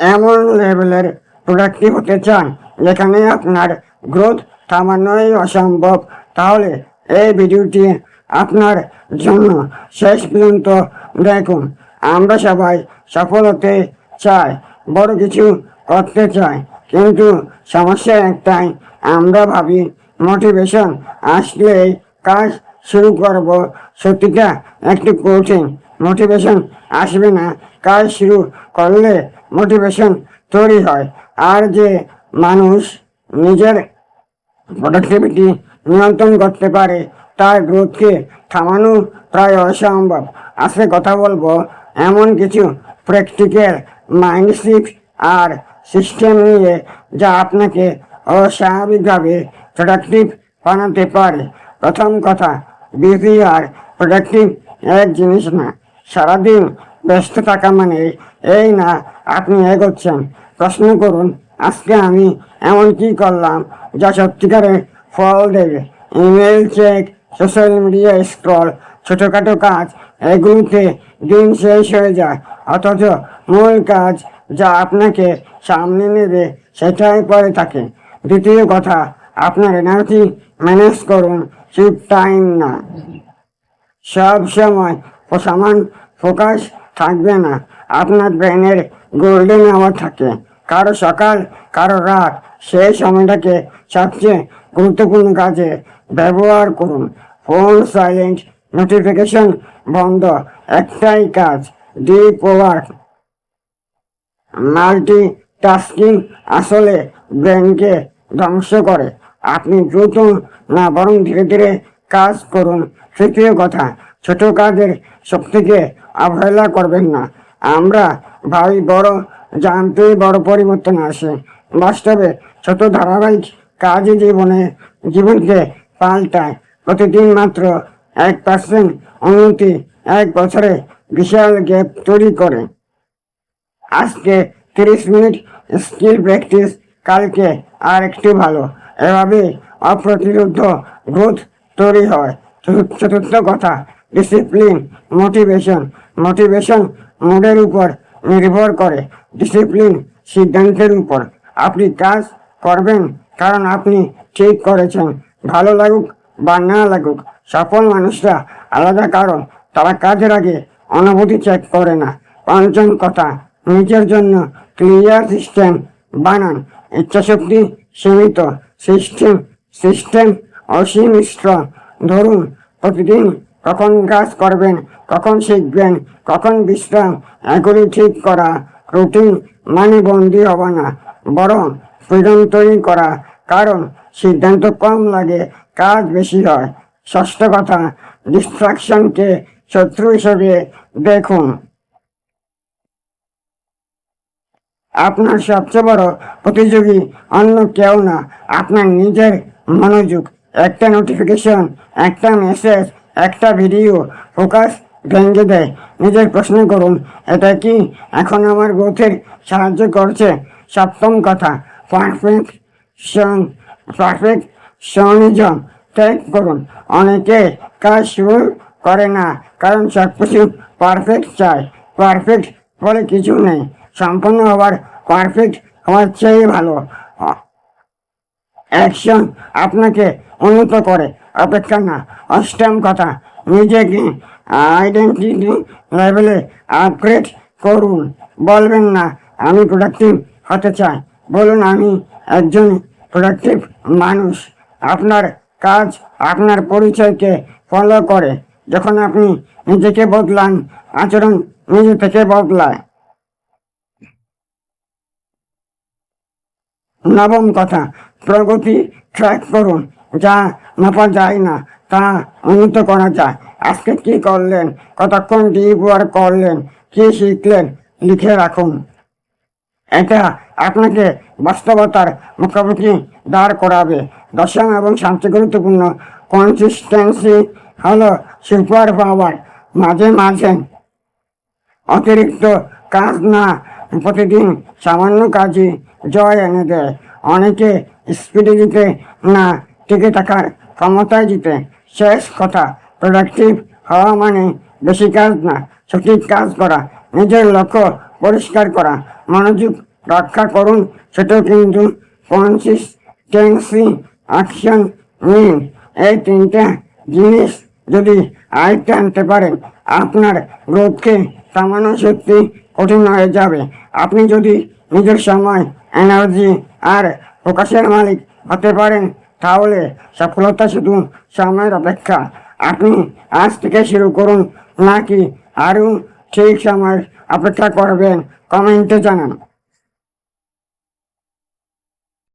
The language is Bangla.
এমন লেভেলের প্রোডাক্টিভ হতে চান, যেখানে আপনার গ্রোথ থামানোই অসম্ভব। তাহলে এই ভিডিওটি আপনার জন্য শেষ পর্যন্ত দেখুন। আমরা সবাই সফল হতে চাই, বড় কিছু করতে চাই। কিন্তু সমস্যা একটাই, আমরা ভাবি মোটিভেশন আসলেই কাজ শুরু করব। সত্যিটা একটু কঠিন। মোটিভেশন আসবে না। কাজ শুরু করলে মোটিভেশন তৈরি হয়। আর যে মানুষ নিজের প্রোডাক্টিভিটি নিয়ন্ত্রণ করতে পারে, তার গ্রোথকে থামানো প্রায় অসম্ভব। আজকে কথা বলব এমন কিছু প্র্যাকটিক্যাল মাইন্ডসিপ আর সিস্টেম নিয়ে যা আপনাকে অস্বাভাবিকভাবে প্রোডাক্টিভ বানাতে পারে। প্রথম কথা বিজি আর প্রোডাক্টিভ এক জিনিস না। সারাদিন ব্যস্ত থাকা মানে এই না, আপনি এগোচ্ছেন। প্রশ্ন করুন, আজকে আমি এমন কি করলাম যা সত্যিকারে ফল দেবে? Email check, social media scroll, ছোটোখাটো কাজ, এগুলোতে দিন শেষ হয়ে যায়। অথচ মূল কাজ যা আপনাকে সামনে নেবে সেটাই পরে থাকে। দ্বিতীয় কথা, আপনার এনার্জি ম্যানেজ করুন শুধু টাইম না। সব সময় সমান ফোকাস থাকবে না। আপনার ব্রেনের গোল্ডেন আওয়ার থাকে। কারও সকাল, কারও রাত। সেই সময়টাকে সবচেয়ে গুরুত্বপূর্ণ কাজে ব্যবহার করুন। ফোন, সাইলেন্ট, নোটিফিকেশন বন্ধ, একটাই কাজ, ডিপ ওয়ার্ক। মাল্টি টাস্কিং আসলে ব্রেনকে ধ্বংস করে। আপনি দ্রুত না, বরং ধীরে ধীরে কাজ করুন। তৃতীয় কথা ছোট কাজের শক্তিকে অবহেলা করবেন না। আমরা ভাই বড় জানতেই বড় পরিবর্তন আসে। বাস্তবে ছোট ধারাবাহিক কাজই জীবনে জীবনকে পাল্টায়। প্রতিদিন মাত্র এক পার্সেন্ট উন্নতি এক বছরে বিশাল গ্যাপ তৈরি করে। আজকে তিরিশ মিনিট স্কিল প্র্যাকটিস, কালকে আর একটু ভালো। এভাবে অপ্রতিরোধ গ্রোথ তৈরি হয়। চতুর্থ কথা ডিসিপ্লিন মোটিভেশন মোটিভেশন মুডের উপর নির্ভর করে। ডিসিপ্লিন সিদ্ধান্তের উপর। আপনি কাজ করবেন, কারণ আপনি ঠিক করেছেন। ভালো লাগুক বা না লাগুক, সফল মানুষরা আলাদা কারণ তারা কাজের আগে অনুভূতি চেক করে না। পঞ্চম কথা, নিজের জন্য ক্লিয়ার সিস্টেম বানান। ইচ্ছাশক্তি সীমিত সিস্টেম সিস্টেম অসীম স্ট্রং ধরুন, প্রতিদিন কখন কাজ করবেন কখন শিখবেন কখন বিশ্রাম, এগুলি ঠিক করা, রুটিন মানে বন্দি হওয়া না, বরং ফ্রিডম তৈরি করা, কারণ সিদ্ধান্ত কম লাগে, কাজ বেশি হয়। ষষ্ঠ কথা ডিস্ট্রাকশনকে শত্রু হিসেবে দেখুন। আপনার সবচেয়ে বড় প্রতিযোগী অন্য কেউ না, আপনার নিজের মনোযোগ, একটা নোটিফিকেশন একটা মেসেজ একটা ভিডিও ফোকাস ভেঙে দেয়। নিজের প্রশ্ন করুন, এটা কি এখন আমার গ্রোথের সাহায্য করছে? সপ্তম কথা পারফেক্ট পারফেক্ট সনিজম ত্যাগ করুন। অনেকে কাজ শুরু করে না, কারণ সব কিছু পারফেক্ট চায়। পারফেক্ট বলে কিছু নেই সম্পূর্ণ হওয়ার পারফেক্ট হওয়ার চেয়ে ভালো। অ্যাকশন আপনাকে উন্নত করে। অপেক্ষা না, অষ্টম কথা, নিজেকে আইডেন্টিটি লেভেলে আপগ্রেড করুন। বলবেন না, আমি প্রোডাক্টিভ হতে চাই। বলুন, আমি একজন প্রোডাক্টিভ মানুষ। আপনার কাজ, আপনার পরিচয়কে ফলো করে। যখন আপনি নিজেকে বদলান, আচরণ নিজে থেকে বদলায়। নবম কথা, প্রগতি ট্র্যাক করুন, যা মাপা যায় না। তা উন্নত করা যায়। আজকে কি করলেন? কতক্ষণ ডিপ ওয়ার্ক করলেন? কি শিখলেন? লিখে রাখুন। এটা আপনাকে বাস্তবতার মুখোমুখি দাঁড় করাবে। দশম এবং সবচেয়ে গুরুত্বপূর্ণ। কনসিস্টেন্সি হলো সুপার পাওয়ার। মাঝে মাঝে অতিরিক্ত কাজ না, প্রতিদিন সামান্য কাজই জয় এনে দেয়। অনেকে স্পিডে দিতে না, টিকে থাকার ক্ষমতায় জিতে। শেষ কথা প্রোডাক্টিভ হওয়া মানে বেশি কাজ না, সঠিক কাজ করা, নিজের লক্ষ্য পরিষ্কার করা, মনোযোগ রক্ষা করুন, সেটাও কিন্তু কনসিস্টেন্সি অ্যাকশন নিন এই তিনটা জিনিস যদি আয়ত্তে আনতে পারেন আপনার গ্রোথকে সামান্য সত্যি কঠিন হয়ে যাবে। আপনি যদি নিজের সময় এনার্জি আর প্রকাশের মালিক হতে পারেন তাহলে সফলতা শুধু সময়ের অপেক্ষা। আপনি আজ থেকে শুরু করুন, নাকি আরও ঠিক সময় অপেক্ষা করবেন? কমেন্টে জানান।